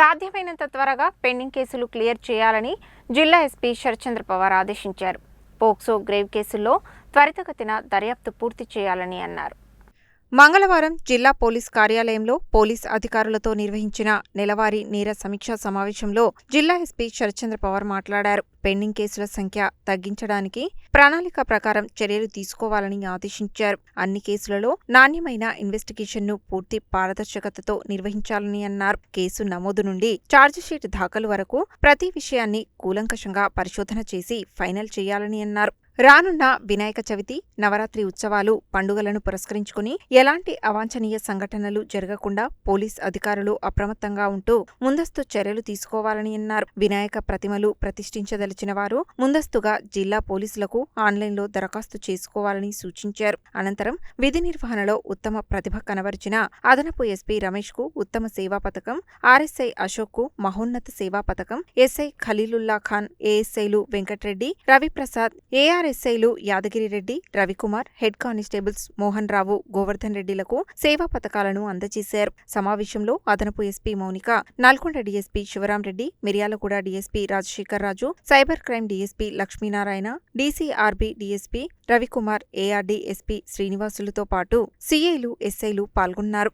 సాధ్యమైనంత త్వరగా పెండింగ్ కేసులు క్లియర్ చేయాలని జిల్లా ఎస్పీ శరచంద్ర పవార్ ఆదేశించారు. పోక్సో గ్రేవ్ కేసుల్లో త్వరితగతిన దర్యాప్తు పూర్తి చేయాలని అన్నారు. మంగళవారం జిల్లా పోలీస్ కార్యాలయంలో పోలీస్ అధికారులతో నిర్వహించిన నెలవారీ నేర సమీక్షా సమావేశంలో జిల్లా ఎస్పీ శరచంద్ర పవార్ మాట్లాడారు. పెండింగ్ కేసుల సంఖ్య తగ్గించడానికి ప్రణాళిక ప్రకారం చర్యలు తీసుకోవాలని ఆదేశించారు. అన్ని కేసులలో నాణ్యమైన ఇన్వెస్టిగేషన్ను పూర్తి పారదర్శకతతో నిర్వహించాలని అన్నారు. కేసు నమోదు నుండి ఛార్జిషీట్ దాఖలు వరకు ప్రతి విషయాన్ని కూలంకషంగా పరిశోధన చేసి ఫైనల్ చేయాలని అన్నారు. రానున్న వినాయక చవితి నవరాత్రి ఉత్సవాలు పండుగలను పురస్కరించుకుని ఎలాంటి అవాంఛనీయ సంఘటనలు జరగకుండా పోలీస్ అధికారులు అప్రమత్తంగా ఉంటూ ముందస్తు చర్యలు తీసుకోవాలని అన్నారు. వినాయక ప్రతిమలు ప్రతిష్ఠించదలిచిన వారు ముందస్తుగా జిల్లా పోలీసులకు ఆన్లైన్లో దరఖాస్తు చేసుకోవాలని సూచించారు. అనంతరం విధి నిర్వహణలో ఉత్తమ ప్రతిభ కనబరిచిన అదనపు ఎస్పీ రమేష్కు ఉత్తమ సేవా పథకం ఆర్ఎస్ఐ అశోక్కు మహోన్నత సేవా పథకం ఎస్ఐ ఖలీలుల్లా ఖాన్ ఏఎస్ఐలు వెంకట్రెడ్డి రవిప్రసాద్ ఏఆర్ ఎస్ఐలు యాదగిరిరెడ్డి రవికుమార్ హెడ్ కానిస్టేబుల్స్ మోహన్ రావు గోవర్ధన్ రెడ్డిలకు సేవా పథకాలను అందజేశారు. సమావేశంలో అదనపు SP Mounika Nalgonda DSP Sivaramreddy Miryalaguda DSP Rajasekhar Raju cyber crime DSP Lakshminarayana DCRB DSP Ravikumar ARD SP శ్రీనివాసులతో పాటు సీఐలు ఎస్ఐలు పాల్గొన్నారు.